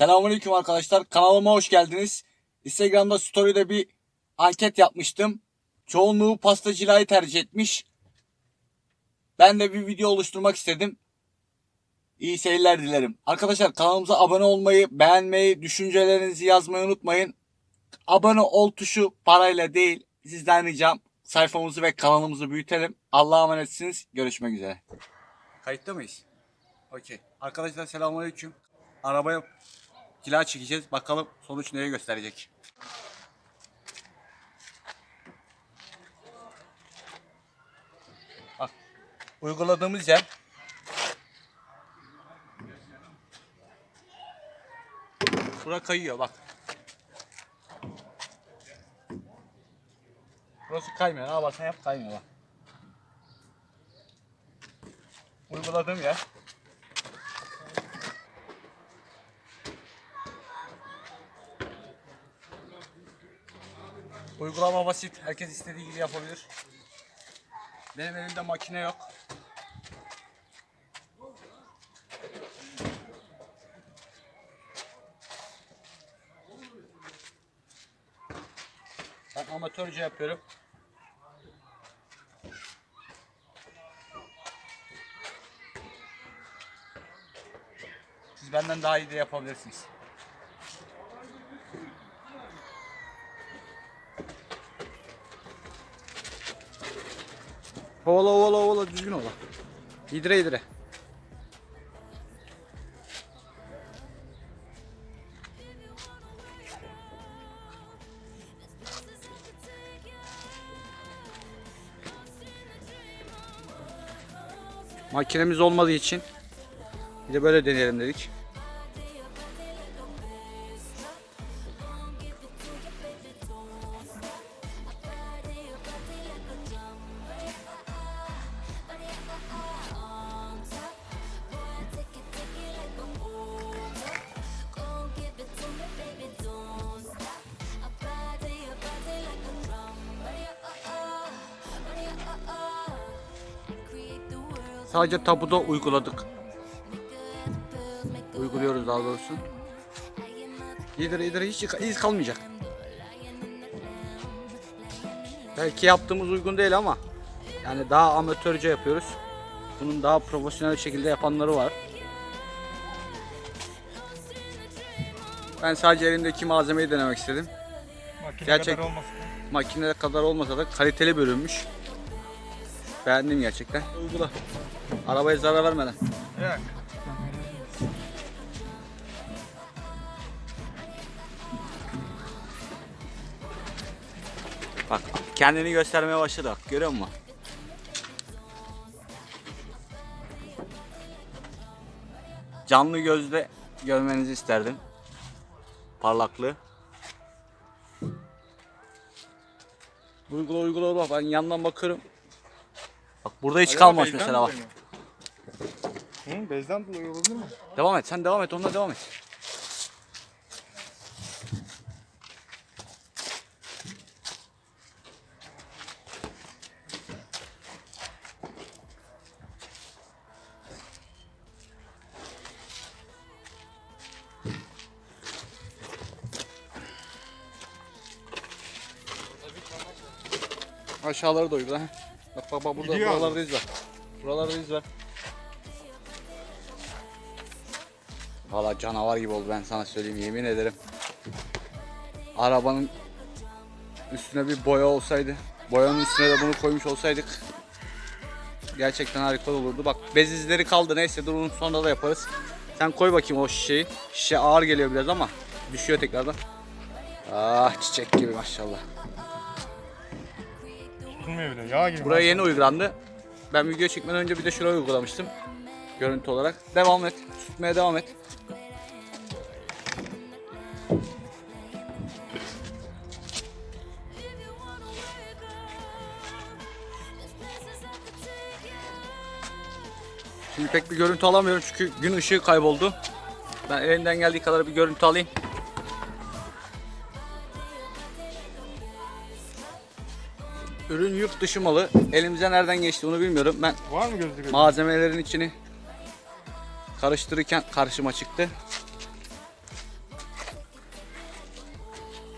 Selamünaleyküm arkadaşlar. Kanalıma hoş geldiniz. Instagram'da story'de bir anket yapmıştım. Çoğunluğu pastacılayı tercih etmiş. Ben de bir video oluşturmak istedim. İyi seyirler dilerim. Arkadaşlar kanalımıza abone olmayı, beğenmeyi, düşüncelerinizi yazmayı unutmayın. Abone ol tuşu parayla değil. Sizden ricam sayfamızı ve kanalımızı büyütelim. Allah'a emanetsiniz. Görüşmek üzere. Kayıtta mıyız? Okey. Arkadaşlar selamünaleyküm. Arabaya cila çekeceğiz. Bakalım sonuç neye gösterecek. Bak. Uyguladığımız yer. Bura kayıyor bak. Burası kaymıyor. Ne yaparsan yap kaymıyor bak. Uyguladığım yer. Uygulama basit. Herkes istediği gibi yapabilir. Benim elimde makine yok. Ben amatörce yapıyorum. Siz benden daha iyi de yapabilirsiniz. Ovala ovala ovala düzgün ola. İdire idire. Makinemiz olmadığı için bir de böyle deneyelim dedik. Sadece tabuda uyguladık. Uyguluyoruz daha doğrusu. İyidir iyidir hiç iz kalmayacak. Belki yaptığımız uygun değil ama yani daha amatörce yapıyoruz. Bunun daha profesyonel şekilde yapanları var. Ben sadece elimdeki malzemeyi denemek istedim. Makine Gerçek- kadar olmasın. Makine kadar olmasa da kaliteli bölünmüş. Beğendim gerçekten. Uygula. Arabaya zarar vermeden. Evet. Bak kendini göstermeye başladı bak görüyor musun? Canlı gözle görmenizi isterdim. Parlaklığı. Uygula uygula bak ben yandan bakıyorum. Bak burada hiç Acaba kalmamış bezden mesela bak. dolayı mı? Hı, bezden dolayı olabilir mi? Devam et sen devam et onunla devam et. Aşağıları da uygula. Bak bak bak burada Gidiyor buralarda iz var. Buralarda iz var. Valla canavar gibi oldu ben sana söyleyeyim yemin ederim. Arabanın üstüne bir boya olsaydı, boyanın üstüne de bunu koymuş olsaydık gerçekten harika olurdu. Bak bez izleri kaldı neyse dur onu sonra da yaparız. Sen koy bakayım o şişeyi. Şişe ağır geliyor biraz ama düşüyor tekrardan. Ah çiçek gibi maşallah. Tutulmuyor bile. Yağ gibi. Buraya yeni uygulandı. Ben video çekmeden önce bir de şurayı uygulamıştım. Görüntü olarak. Devam et. Tutmaya devam et. Şimdi pek bir görüntü alamıyorum çünkü gün ışığı kayboldu. Ben elimden geldiği kadar bir görüntü alayım. Ürün yurt dışı malı. Elimize nereden geçti onu bilmiyorum. Ben Var mı gözlük? acaba? malzemelerin içini karıştırırken karşıma çıktı.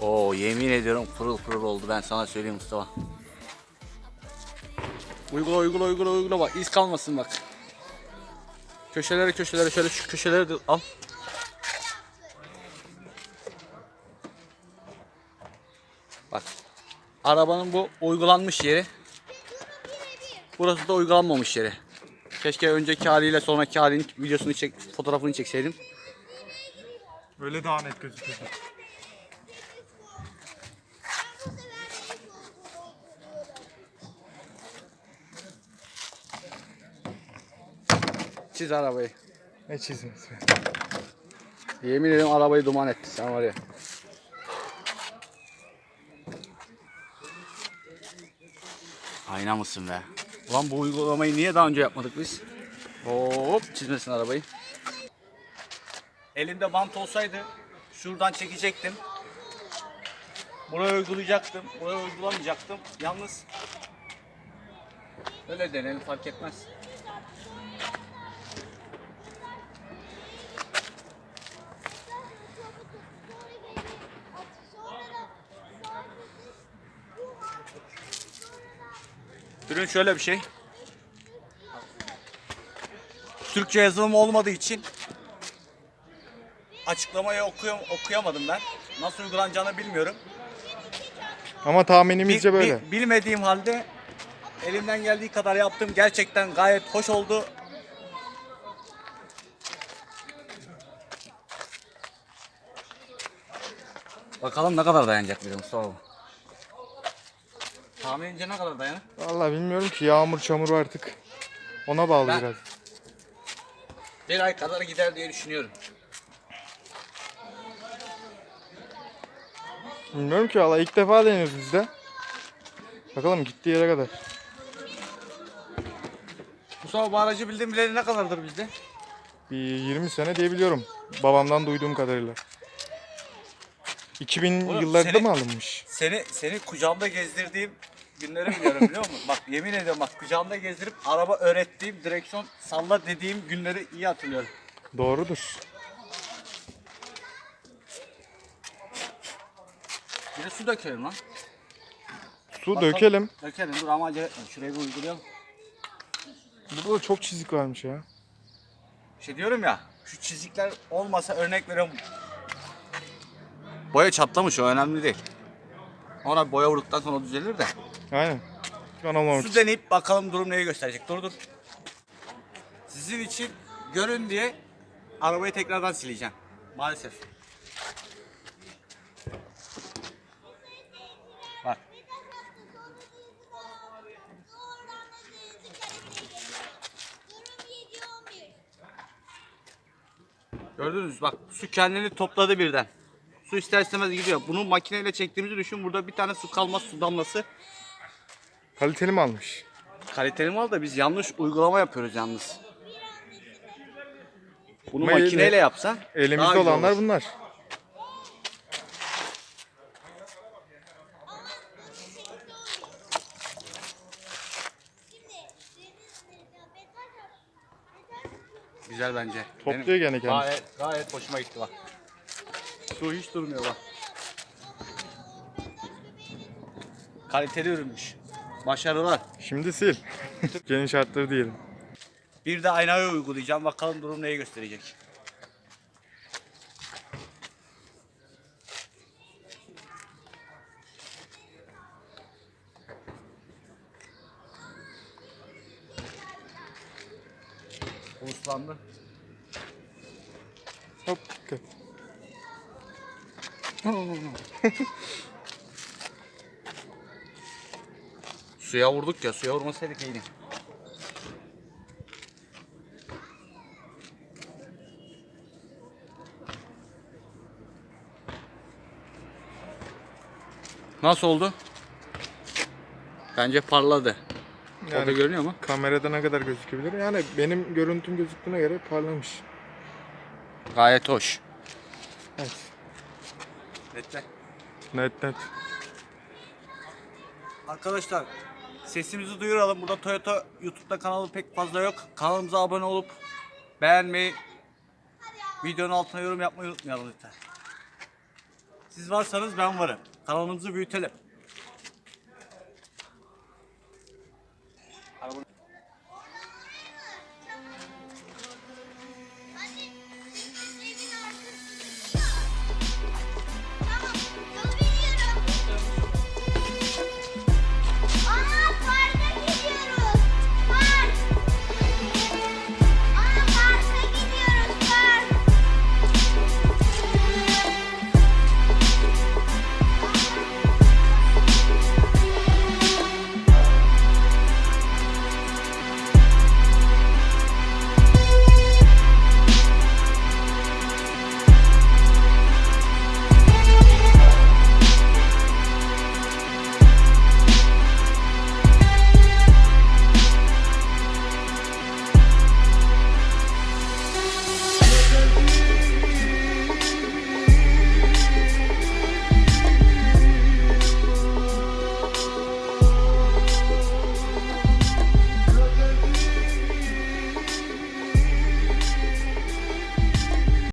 Oo yemin ediyorum pırıl pırıl oldu ben sana söyleyeyim Mustafa. Uygula uygula uygula uygula bak iz kalmasın bak. Köşelere köşelere şöyle şu köşelere de al. Bak. Arabanın bu uygulanmış yeri. Burası da uygulanmamış yeri. Keşke önceki haliyle sonraki halinin videosunu çek, fotoğrafını çekseydim. Öyle daha net gözüküyor. Çiz arabayı. Ne çizmesi? Yemin ederim arabayı duman etti sen var ya. Ayna mısın be? Ulan bu uygulamayı niye daha önce yapmadık biz? Hop çizmesin arabayı. Elimde bant olsaydı şuradan çekecektim. Buraya uygulayacaktım. Buraya uygulamayacaktım. Yalnız öyle denelim fark etmez. Ürün şöyle bir şey. Türkçe yazılım olmadığı için açıklamayı okuyam okuyamadım ben. Nasıl uygulanacağını bilmiyorum. Ama tahminimizce Bil- böyle. bil- bilmediğim halde elimden geldiği kadar yaptım. Gerçekten gayet hoş oldu. Bakalım ne kadar dayanacak bir Mustafa bu. Tahminince ne kadar dayanır? Vallahi bilmiyorum ki yağmur çamur artık. Ona bağlı Ben- biraz. Bir ay kadar gider diye düşünüyorum. Bilmiyorum ki valla ilk defa deniyoruz biz de. Bakalım gittiği yere kadar. Mustafa bu aracı bildiğim bileli ne kadardır bizde? Bir 20 sene diyebiliyorum. Babamdan duyduğum kadarıyla. 2000 Oğlum, yıllarında seni- mı alınmış? Seni seni kucağımda gezdirdiğim günleri biliyorum biliyor musun? Bak yemin ediyorum bak kucağımda gezdirip araba öğrettiğim, direksiyon salla dediğim günleri iyi hatırlıyorum. Doğrudur. Bir de su dökelim lan. Su Bakalım. dökelim. Dökelim dur ama acele etme. Şurayı bir uygulayalım. Burada da çok çizik varmış ya. Şey diyorum ya şu çizikler olmasa örnek veriyorum. Boya çatlamış o önemli değil. Ona boya vurduktan sonra düzelir de. Aynen. Şu an olmamak Su deneyip bakalım durum neyi gösterecek. Dur dur. Sizin için görün diye arabayı tekrardan sileceğim. Maalesef. Bak. Gördünüz bak su kendini topladı birden. Su ister istemez gidiyor. Bunu makineyle çektiğimizi düşün. Burada bir tane su kalmaz su damlası. Kaliteli mi almış? Kaliteli mal da biz yanlış uygulama yapıyoruz yalnız. Bunu Ama makineyle yine- yapsan Elimizde güzel olanlar olur. bunlar. Güzel bence. Topluyor Benim gene kendisi. Gayet, gayet hoşuma gitti bak. Su hiç durmuyor bak. Kaliteli ürünmüş. Başarılar. Şimdi sil. Geniş şartları diyelim. Bir de aynayı uygulayacağım. Bakalım durum neyi gösterecek. Uluslandı. Hop Suya vurduk ya. Suya vurmasaydık iyiydi. Nasıl oldu? Bence parladı. Orada Yani görünüyor mu? kamerada ne kadar gözükebilir? Yani benim görüntüm gözüktüğüne göre parlamış. Gayet hoş. Evet. Netle. Net net. Arkadaşlar sesimizi duyuralım. Burada Toyota YouTube'da kanalı pek fazla yok. Kanalımıza abone olup beğenmeyi, videonun altına yorum yapmayı unutmayalım lütfen. Siz varsanız ben varım. Kanalımızı büyütelim.